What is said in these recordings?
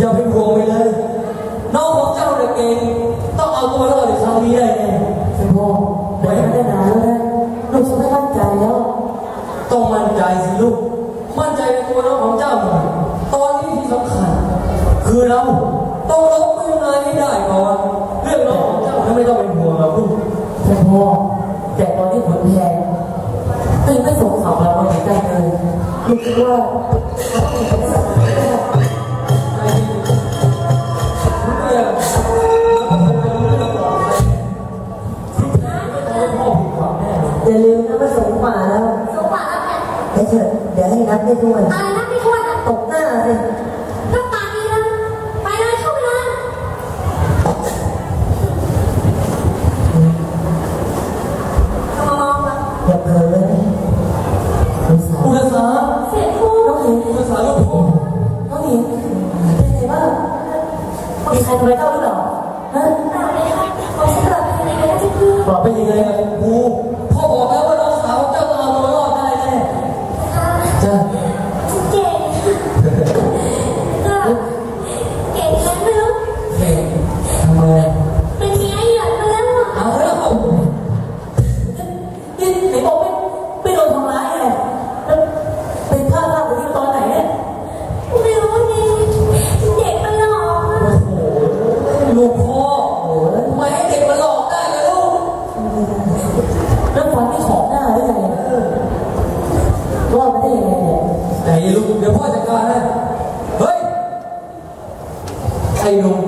ต้องเป็นห่วงไปเลย น้องของเจ้าเนี่ยเก่งต้องเอาตัวรอดในครั้งนี้ได้แน่เสด็จพ่อเดี๋ยวไม่ได้นานแล้วนะลูกฉันไม่มั่นใจแล้วต้องมั่นใจสิลูก มั่นใจในตัวน้องของเจ้าหน่อยตอนนี้ที่สำคัญ คือเราต้องลบมือมาให้ได้ก่อนเรื่องน้องของเจ้าไม่ต้องเป็นห่วงหรอกลูกเสด็จพ่อแต่ตอนที่ผลแพ้ก็ยังไม่ส่งข่าวเรามาถึงใจเลยลูกคิดว่าเขาเป็นคนสัตว์อย่า เดี๋ยวเถอะ เดี๋ยวให้นับได้ด้วยอะไรนับไม่ถ้วนอะตกหน้าเลยถ้าปากดีนะไปเลยเข้าไปเลยทำมามองแบบอย่าเผลอเลยคุณสาวอุตสาหเสียคู่น้องหญิงอุตสาหลูกพ่อน้องหญิงเป็นไงบ้างมีใครทำร้ายเจ้าหรือเปล่าฮะเปล่าเลยค่ะผมฉันกลับไปในกระดาษที่คือบอกไปยังไงกับ ลูกเดี๋ยวพ่อจัดการให้เฮ้ยไอ้หนุ่ม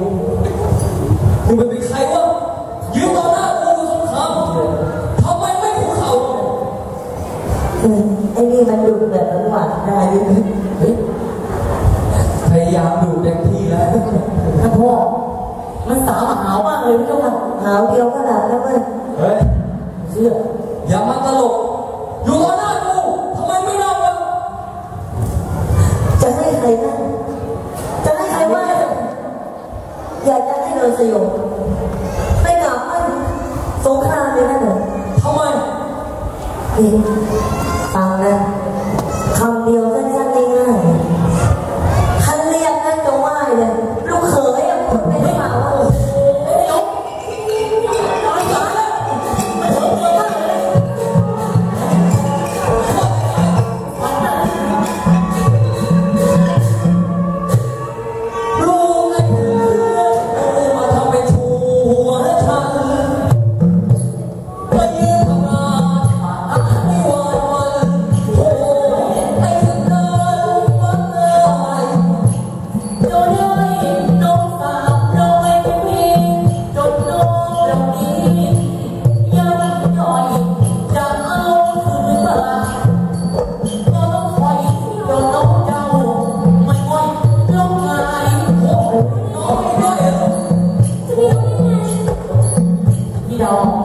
มึงเป็นใครวะยืนต่อหน้ากูสงครามทำไมไม่คุกเข่าเออไอ้นี่มันดุแบบหวานๆได้ด้วยนะเฮ้ยพยายามดูเต็มที่แล้วท่านพ่อมันสาวหาวมากเลยพี่เจ้าค่ะหาวเดียวก็หลับแล้วเว้ยเฮ้ยเชื่ออย่ามาตลก สยบไปกลับมันสงครามเลยนะหนูทำไม พี่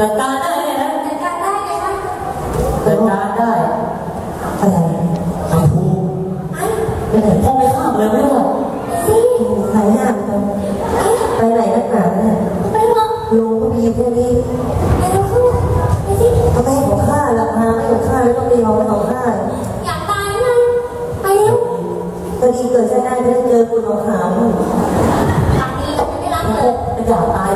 จัดกาได้เนี่ยนะจัดกาได้ไงคะจัดกาได้อะไรไม่ถูกไอ้ไม่ได้พ่อไม่ข้ามเลยไม่หรอกสิหายหน้ากันไปไหนนักหนาเนี่ยไปเถอะลุงก็มีแค่นี้ไปเร็วเข้าไม่ของข้าหรอกพาไม่ของข้าแล้วต้องไปยอมของข้าอยากตายนะไปเร็วก็ดีเกิดชาติหน้าจะได้เจอคุณของขาวปากดีจะไม่รักเลยอยากตาย